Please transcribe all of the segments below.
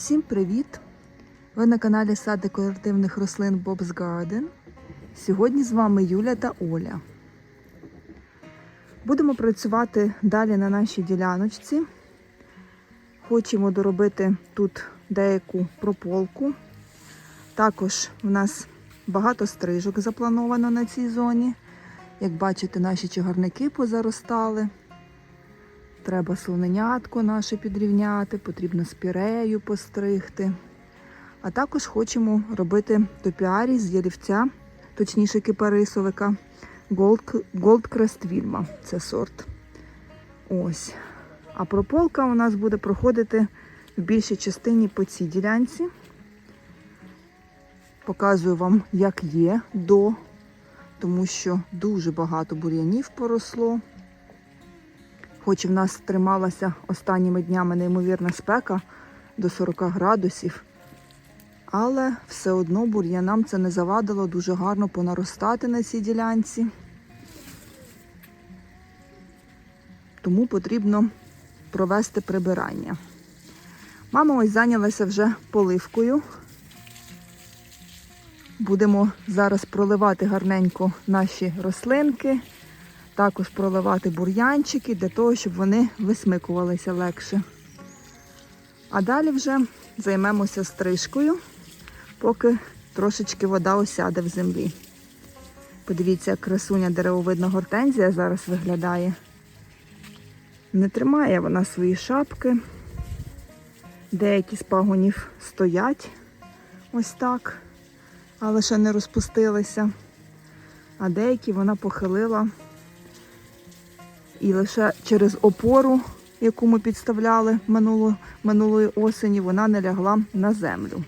Усім привіт! Ви на каналі Сад декоративних рослин Bob's Garden. Сьогодні з вами Юля та Оля. Будемо працювати далі на нашій діляночці. Хочемо доробити тут деяку прополку. Також у нас багато стрижок заплановано на цій зоні. Як бачите, наші чагарники позаростали. Треба слоненятко наше підрівняти, потрібно спірею постригти. А також хочемо робити топіарій з ялівця, точніше кипарисовика Gold, Crest Wilma. Це сорт. Ось. А прополка у нас буде проходити в більшій частині по цій ділянці. Показую вам, як є до, тому що дуже багато бур'янів поросло. Хоч в нас трималася останніми днями неймовірна спека до 40 градусів, але все одно бур'янам це не завадило дуже гарно понаростати на цій ділянці. Тому потрібно провести прибирання. Мама ось зайнялася вже поливкою. Будемо зараз проливати гарненько наші рослинки також проливати бур'янчики для того, щоб вони висмикувалися легше. А далі вже займемося стрижкою, поки трошечки вода осяде в землі. Подивіться, як красуня деревовидна гортензія зараз виглядає. Не тримає вона свої шапки. Деякі з пагонів стоять ось так, але ще не розпустилися. А деякі вона похилила і лише через опору, яку ми підставляли минуло, минулої осені, вона не лягла на землю.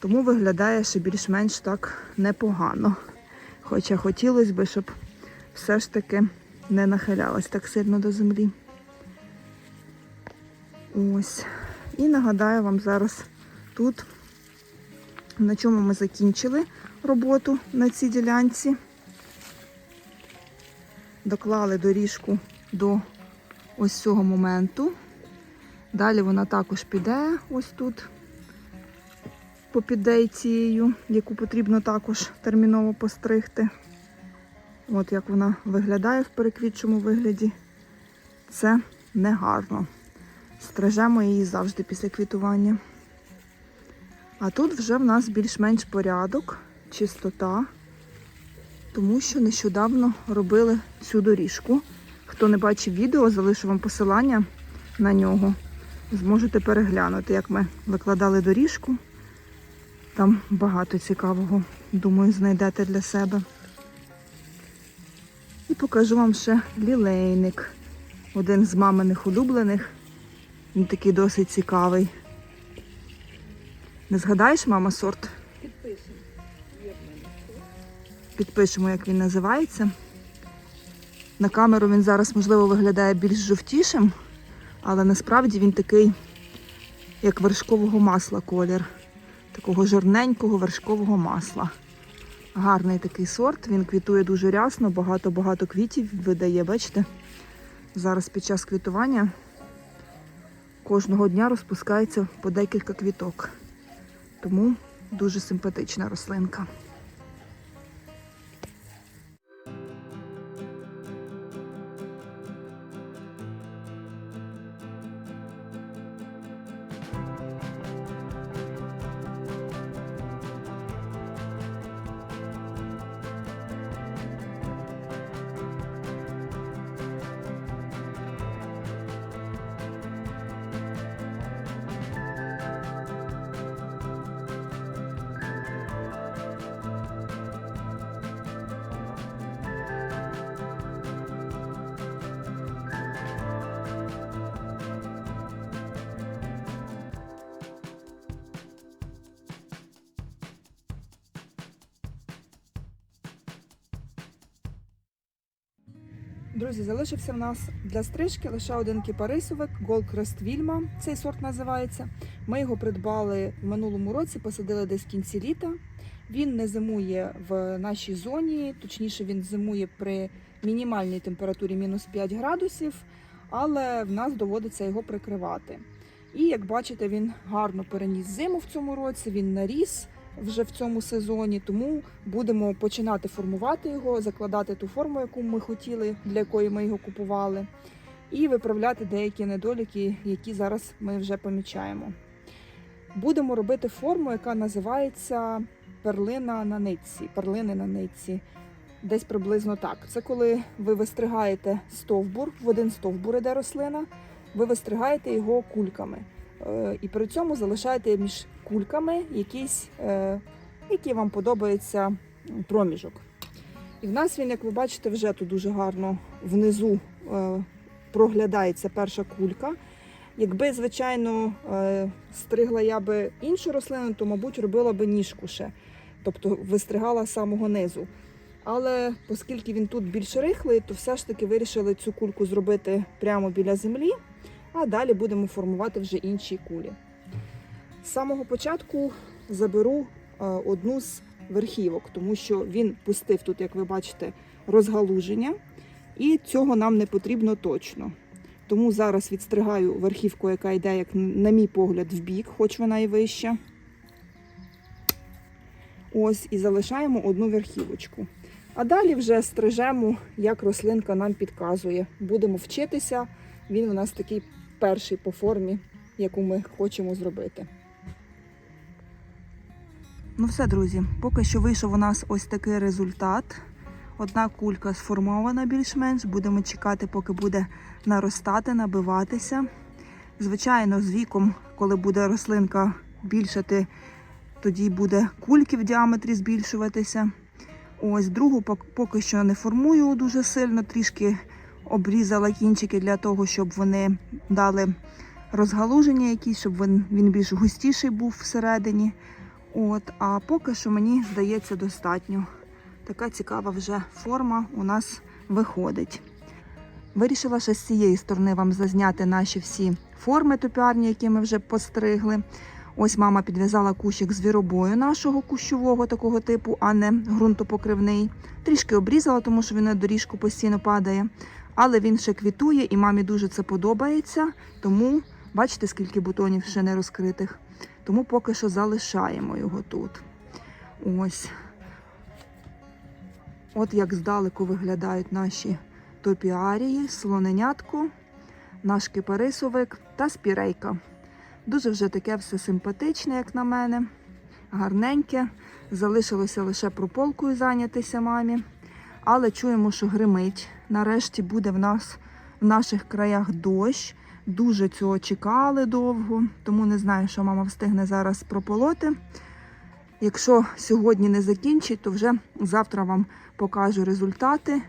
Тому виглядає ще більш-менш так непогано. Хоча хотілося б, щоб все ж таки не нахилялась так сильно до землі. Ось. І нагадаю вам зараз тут, на чому ми закінчили роботу на цій ділянці доклали доріжку до ось цього моменту. Далі вона також піде ось тут, по піддейцією, яку потрібно також терміново постригти. От як вона виглядає в переквітчому вигляді. Це негарно. Стрижемо її завжди після квітування. А тут вже в нас більш-менш порядок, чистота тому що нещодавно робили цю доріжку. Хто не бачив відео, залишу вам посилання на нього. Зможете переглянути, як ми викладали доріжку. Там багато цікавого, думаю, знайдете для себе. І покажу вам ще лілейник. Один з маминих улюблених. Він такий досить цікавий. Не згадаєш, мама, сорт? Підпишемо, як він називається. На камеру він зараз, можливо, виглядає більш жовтішим, але насправді він такий, як вершкового масла колір. Такого жирненького вершкового масла. Гарний такий сорт, він квітує дуже рясно, багато-багато квітів видає, бачите? Зараз під час квітування кожного дня розпускається по декілька квіток. Тому дуже симпатична рослинка. Друзі, залишився в нас для стрижки лише один кіпарисовик Crest Wilma, Цей сорт називається. Ми його придбали в минулому році, посадили десь в кінці літа. Він не зимує в нашій зоні, точніше, він зимує при мінімальній температурі мінус 5 градусів, але в нас доводиться його прикривати. І як бачите, він гарно переніс зиму в цьому році, він наріс вже в цьому сезоні, тому будемо починати формувати його, закладати ту форму, яку ми хотіли, для якої ми його купували, і виправляти деякі недоліки, які зараз ми вже помічаємо. Будемо робити форму, яка називається перлина на нитці, перлини на нитці. Десь приблизно так. Це коли ви вистригаєте стовбур, в один стовбур іде рослина, ви вистригаєте його кульками. Е, І при цьому залишаєте між кульками якийсь, е, який вам подобається проміжок. І в нас він, як ви бачите, вже тут дуже гарно внизу е, проглядається перша кулька. Якби, звичайно, стригла я би іншу рослину, то, мабуть, робила би ніжку ще, тобто вистригала з самого низу. Але оскільки він тут більш рихлий, то все ж таки вирішили цю кульку зробити прямо біля землі, а далі будемо формувати вже інші кулі. З самого початку заберу е, одну з верхівок, тому що він пустив тут, як ви бачите, розгалуження, і цього нам не потрібно точно. Тому зараз відстригаю верхівку, яка йде, як на мій погляд, в бік, хоч вона і вища. Ось, і залишаємо одну верхівочку. А далі вже стрижемо, як рослинка нам підказує. Будемо вчитися. Він у нас такий перший по формі, яку ми хочемо зробити. Ну все, друзі, поки що вийшов у нас ось такий результат. Одна кулька сформована більш-менш. Будемо чекати, поки буде наростати, набиватися. Звичайно, з віком, коли буде рослинка більшати, тоді буде кульки в діаметрі збільшуватися. Ось другу поки що не формую дуже сильно, трішки обрізала кінчики для того, щоб вони дали розгалуження якісь, щоб він, він більш густіший був всередині. От, а поки що мені здається достатньо. Така цікава вже форма у нас виходить. Вирішила ще з цієї сторони вам зазняти наші всі форми топіарні, які ми вже постригли. Ось мама підв'язала кущик звіробою нашого кущового такого типу, а не ґрунтопокривний. Трішки обрізала, тому що він на доріжку постійно падає. Але він ще квітує і мамі дуже це подобається. Тому бачите, скільки бутонів ще не розкритих. Тому поки що залишаємо його тут. Ось. От як здалеку виглядають наші топіарії, слоненятко, наш кипарисовик та спірейка. Дуже вже таке все симпатичне, як на мене, гарненьке. Залишилося лише прополкою зайнятися мамі. Але чуємо, що гримить. Нарешті буде в нас в наших краях дощ. Дуже цього чекали довго, тому не знаю, що мама встигне зараз прополоти. Якщо сьогодні не закінчить, то вже завтра вам покажу результати,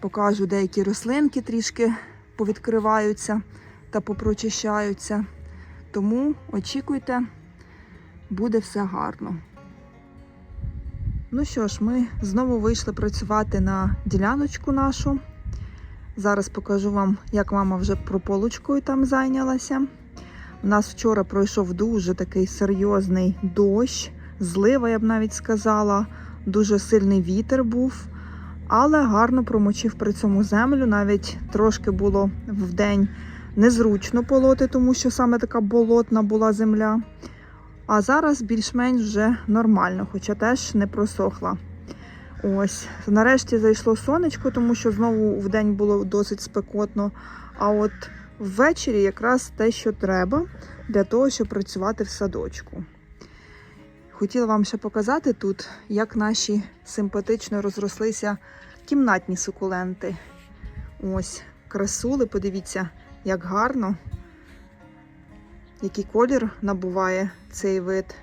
покажу деякі рослинки трішки повідкриваються та попрочищаються. Тому очікуйте, буде все гарно. Ну що ж, ми знову вийшли працювати на діляночку нашу. Зараз покажу вам, як мама вже прополочкою там зайнялася. У нас вчора пройшов дуже такий серйозний дощ, злива, я б навіть сказала. Дуже сильний вітер був, але гарно промочив при цьому землю. Навіть трошки було в день незручно полоти, тому що саме така болотна була земля. А зараз більш-менш вже нормально, хоча теж не просохла. Ось, нарешті зайшло сонечко, тому що знову в день було досить спекотно. А от ввечері якраз те, що треба для того, щоб працювати в садочку. Хотіла вам ще показати тут, як наші симпатично розрослися кімнатні сукуленти. Ось, красули, подивіться, як гарно, який колір набуває цей вид.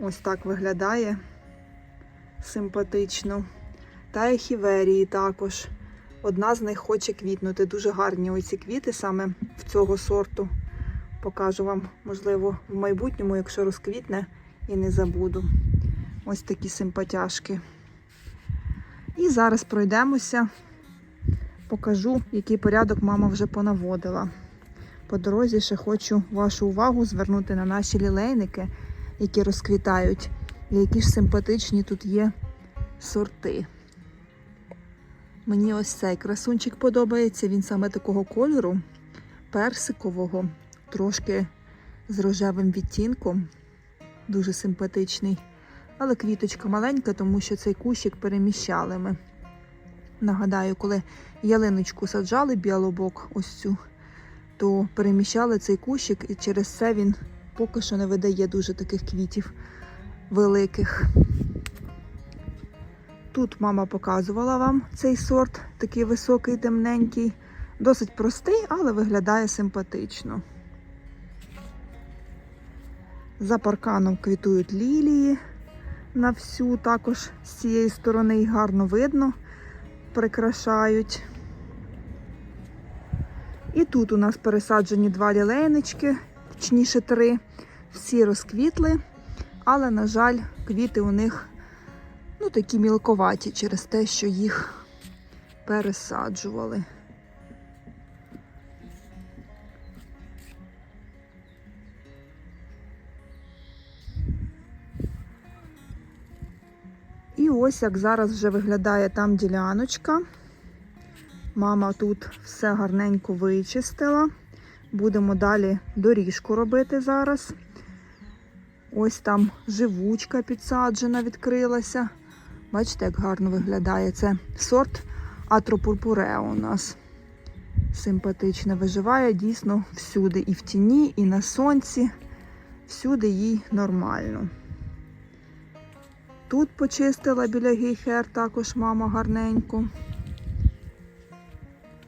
Ось так виглядає симпатично. Та ехіверії також. Одна з них хоче квітнути. Дуже гарні оці квіти саме в цього сорту. Покажу вам, можливо, в майбутньому, якщо розквітне, і не забуду. Ось такі симпатяшки. І зараз пройдемося, покажу, який порядок мама вже понаводила. По дорозі ще хочу вашу увагу звернути на наші лілейники, які розквітають. І які ж симпатичні тут є сорти. Мені ось цей красунчик подобається, він саме такого кольору. персикового, трошки з рожевим відтінком. Дуже симпатичний. Але квіточка маленька, тому що цей кущик переміщали ми. Нагадаю, коли ялиночку саджали білобок, ось цю, то переміщали цей кущик, і через це він поки що не видає дуже таких квітів великих. Тут мама показувала вам цей сорт, такий високий, темненький. Досить простий, але виглядає симпатично. За парканом квітують лілії на всю, також з цієї сторони їх гарно видно, прикрашають. І тут у нас пересаджені два лілейнички, точніше три. Всі розквітли, але, на жаль, квіти у них ну, такі мілковаті через те, що їх пересаджували. І ось як зараз вже виглядає там діляночка. Мама тут все гарненько вичистила. Будемо далі доріжку робити зараз. Ось там живучка підсаджена, відкрилася. Бачите, як гарно виглядає. Це сорт Атропурпуре у нас. Симпатично виживає дійсно всюди. І в тіні, і на сонці. Всюди їй нормально. Тут почистила біля гейхер також мама гарненько.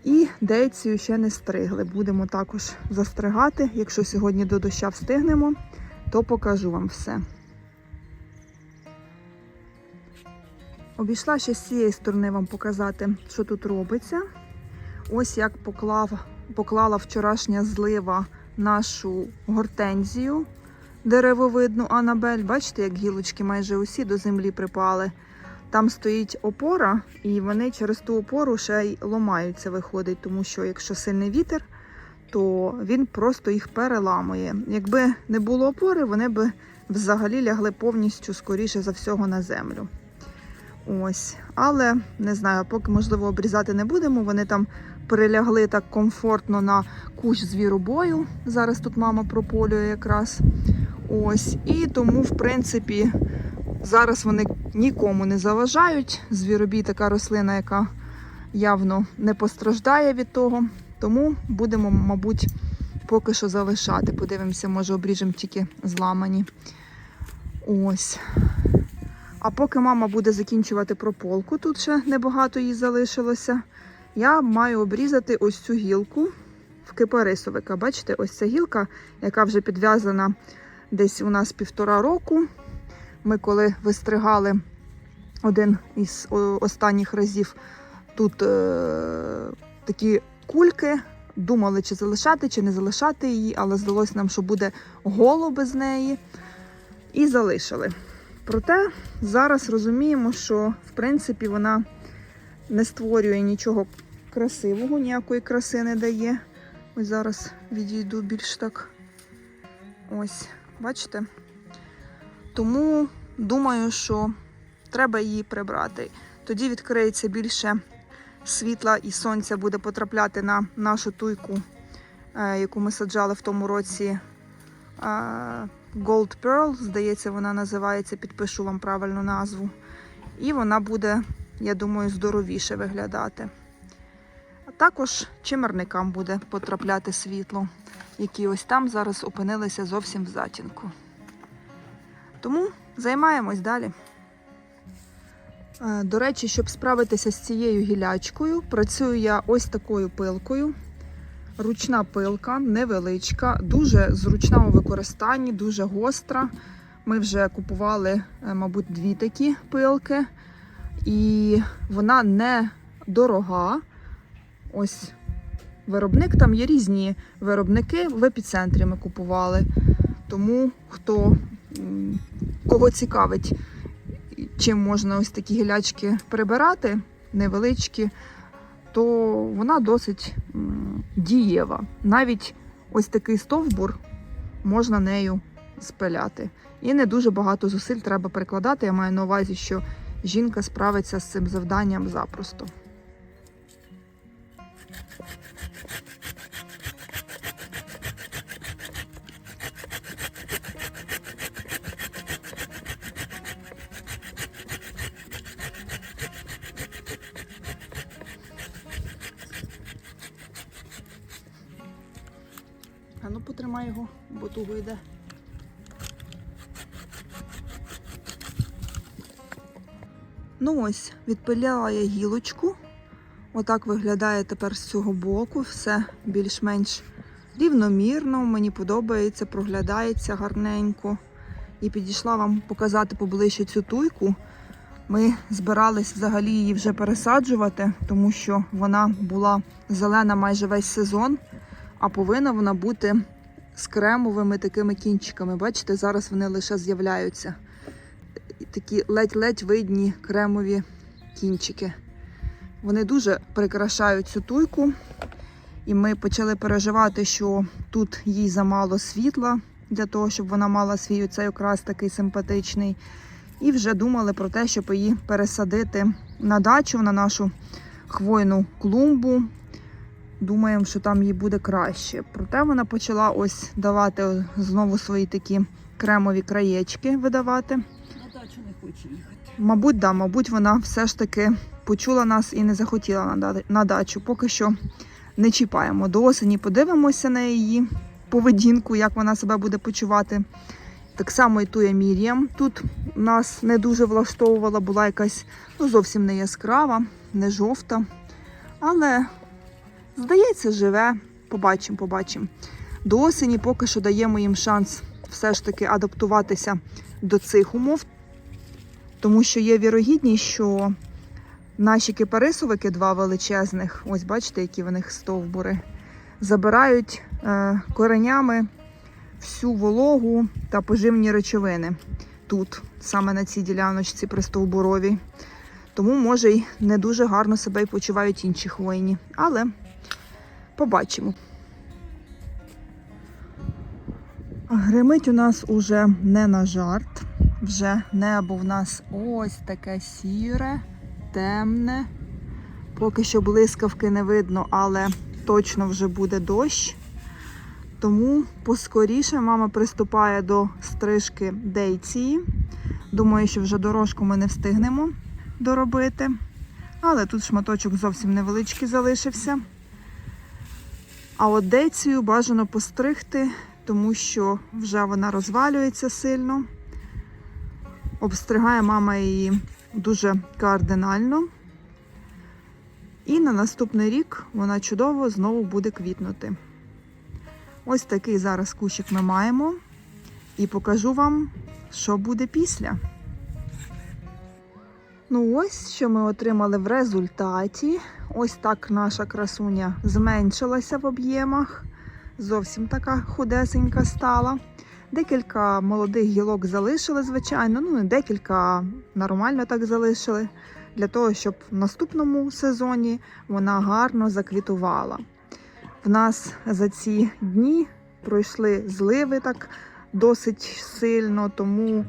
І дейцію ще не стригли. Будемо також застригати. Якщо сьогодні до доща встигнемо, то покажу вам все. Обійшла ще з цієї сторони вам показати, що тут робиться. Ось як поклав, поклала вчорашня злива нашу гортензію деревовидну Анабель. Бачите, як гілочки майже усі до землі припали. Там стоїть опора, і вони через ту опору ще й ломаються, виходить, тому що якщо сильний вітер, то він просто їх переламує. Якби не було опори, вони б взагалі лягли повністю, скоріше за всього, на землю. Ось, але не знаю, поки можливо обрізати не будемо. Вони там перелягли так комфортно на кущ звіробою. Зараз тут мама прополює якраз. Ось, і тому, в принципі, зараз вони нікому не заважають. Звіробій така рослина, яка явно не постраждає від того. Тому будемо, мабуть, поки що залишати. Подивимося, може обріжемо тільки зламані. Ось. А поки мама буде закінчувати прополку, тут ще небагато її залишилося. Я маю обрізати ось цю гілку в кипарисовика. Бачите, ось ця гілка, яка вже підв'язана десь у нас півтора року. Ми коли вистригали один із останніх разів тут е, такі кульки. Думали, чи залишати, чи не залишати її, але здалося нам, що буде голо без неї. І залишили. Проте зараз розуміємо, що в принципі вона не створює нічого красивого, ніякої краси не дає. Ось зараз відійду більш так. Ось, бачите? Тому думаю, що треба її прибрати. Тоді відкриється більше світла і сонця буде потрапляти на нашу туйку, е, яку ми саджали в тому році. е, Gold Pearl, здається, вона називається, підпишу вам правильну назву. І вона буде, я думаю, здоровіше виглядати. А також чимерникам буде потрапляти світло, які ось там зараз опинилися зовсім в затінку. Тому займаємось далі. Е, До речі, щоб справитися з цією гілячкою, працюю я ось такою пилкою. Ручна пилка, невеличка, дуже зручна у використанні, дуже гостра. Ми вже купували, е, мабуть, дві такі пилки, і вона не дорога. Ось виробник, там є різні виробники. В епіцентрі ми купували. Тому хто кого цікавить, чим можна ось такі гілячки прибирати, невеличкі, то вона досить дієва. Навіть ось такий стовбур можна нею спиляти. І не дуже багато зусиль треба прикладати. Я маю на увазі, що жінка справиться з цим завданням запросто. А ну потримай його, бо туго йде. Ну ось, відпиляла я гілочку. Отак виглядає тепер з цього боку. Все більш-менш рівномірно. Мені подобається, проглядається гарненько. І підійшла вам показати поближче цю туйку. Ми збирались взагалі її вже пересаджувати, тому що вона була зелена майже весь сезон, а повинна вона бути з кремовими такими кінчиками. Бачите, зараз вони лише з'являються. Такі ледь-ледь видні кремові кінчики. Вони дуже прикрашають цю туйку. І ми почали переживати, що тут їй замало світла для того, щоб вона мала свій оцей окрас такий симпатичний. І вже думали про те, щоб її пересадити на дачу, на нашу хвойну клумбу. Думаємо, що там їй буде краще. Проте вона почала ось давати знову свої такі кремові краєчки видавати. На дачу не хоче їхати. Мабуть, да, мабуть, вона все ж таки почула нас і не захотіла на, дачу. Поки що не чіпаємо. До осені подивимося на її поведінку, як вона себе буде почувати. Так само і туя Мір'ям. Тут нас не дуже влаштовувала, була якась ну, зовсім не яскрава, не жовта. Але, здається, живе. Побачимо, побачимо. До осені поки що даємо їм шанс все ж таки адаптуватися до цих умов, тому що є вірогідність, що наші кипарисовики, два величезних, ось бачите, які в них стовбури, забирають е, коренями всю вологу та поживні речовини тут, саме на цій діляночці при пристовбуровій. Тому, може, й не дуже гарно себе й почувають інші хвойні. Але побачимо. Гримить у нас уже не на жарт. Вже небо в нас ось таке сіре, темне. Поки що блискавки не видно, але точно вже буде дощ. Тому поскоріше мама приступає до стрижки дейції. Думаю, що вже дорожку ми не встигнемо доробити. Але тут шматочок зовсім невеличкий залишився. А от дейцію бажано постригти, тому що вже вона розвалюється сильно. Обстригає мама її дуже кардинально. І на наступний рік вона чудово знову буде квітнути. Ось такий зараз кущик ми маємо. І покажу вам, що буде після. Ну, ось що ми отримали в результаті. Ось так наша красуня зменшилася в об'ємах. Зовсім така худесенька стала. Декілька молодих гілок залишили, звичайно. Ну, не декілька, а нормально так залишили. Для того, щоб в наступному сезоні вона гарно заквітувала. В нас за ці дні пройшли зливи так досить сильно, тому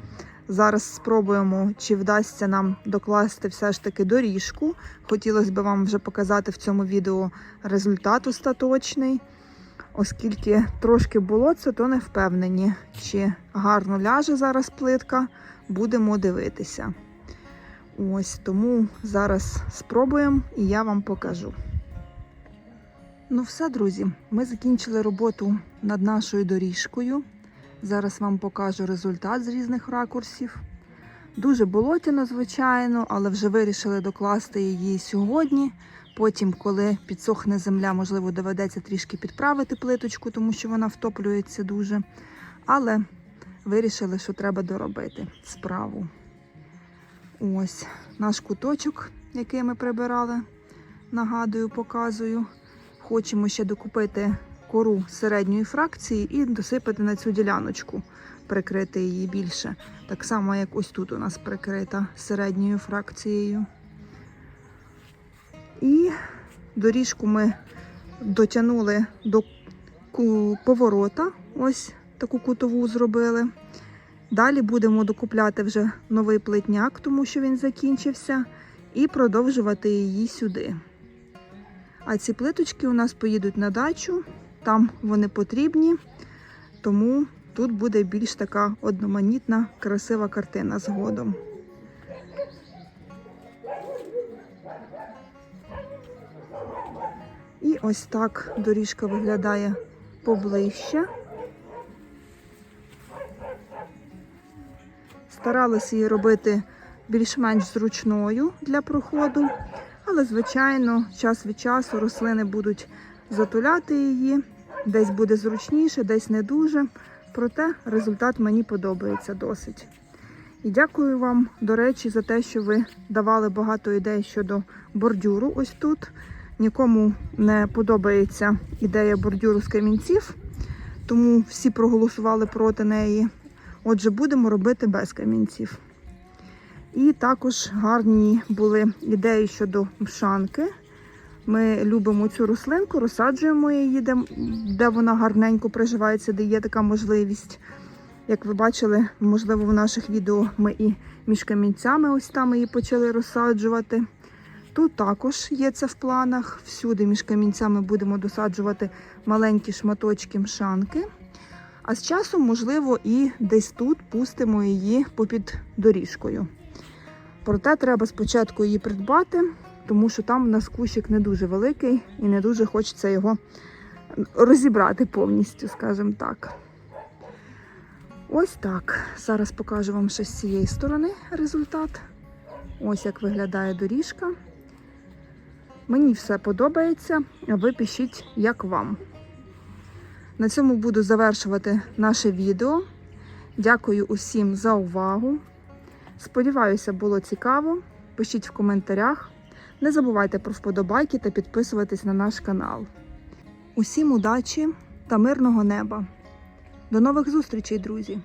зараз спробуємо, чи вдасться нам докласти все ж таки доріжку. Хотілося б вам вже показати в цьому відео результат остаточний. Оскільки трошки було це, то не впевнені, чи гарно ляже зараз плитка, будемо дивитися. Ось тому зараз спробуємо і я вам покажу. Ну все, друзі, ми закінчили роботу над нашою доріжкою. Зараз вам покажу результат з різних ракурсів. Дуже болотяно, звичайно, але вже вирішили докласти її сьогодні. Потім, коли підсохне земля, можливо, доведеться трішки підправити плиточку, тому що вона втоплюється дуже. Але вирішили, що треба доробити справу. Ось наш куточок, який ми прибирали. Нагадую, показую. Хочемо ще докупити кору середньої фракції і досипати на цю діляночку, прикрити її більше. Так само, як ось тут у нас прикрита середньою фракцією. І доріжку ми дотягнули до поворота. Ось таку кутову зробили. Далі будемо докупляти вже новий плитняк, тому що він закінчився, і продовжувати її сюди. А ці плиточки у нас поїдуть на дачу, там вони потрібні, тому тут буде більш така одноманітна, красива картина згодом. І ось так доріжка виглядає поближче. Старалася її робити більш-менш зручною для проходу, але, звичайно, час від часу рослини будуть затуляти її, десь буде зручніше, десь не дуже. Проте результат мені подобається досить. І дякую вам, до речі, за те, що ви давали багато ідей щодо бордюру ось тут. Нікому не подобається ідея бордюру з камінців, тому всі проголосували проти неї. Отже, будемо робити без камінців. І також гарні були ідеї щодо мшанки. Ми любимо цю рослинку, розсаджуємо її, де, де вона гарненько приживається, де є така можливість. Як ви бачили, можливо, в наших відео ми і між камінцями ось там її почали розсаджувати. Тут також є це в планах. Всюди між камінцями будемо досаджувати маленькі шматочки мшанки. А з часом, можливо, і десь тут пустимо її попід доріжкою. Проте треба спочатку її придбати, тому що там у нас кущик не дуже великий і не дуже хочеться його розібрати повністю, скажімо так. Ось так. Зараз покажу вам ще з цієї сторони результат. Ось як виглядає доріжка. Мені все подобається, а ви пишіть, як вам. На цьому буду завершувати наше відео. Дякую усім за увагу. Сподіваюся, було цікаво. Пишіть в коментарях. Не забувайте про вподобайки та підписуватись на наш канал. Усім удачі та мирного неба! До нових зустрічей, друзі!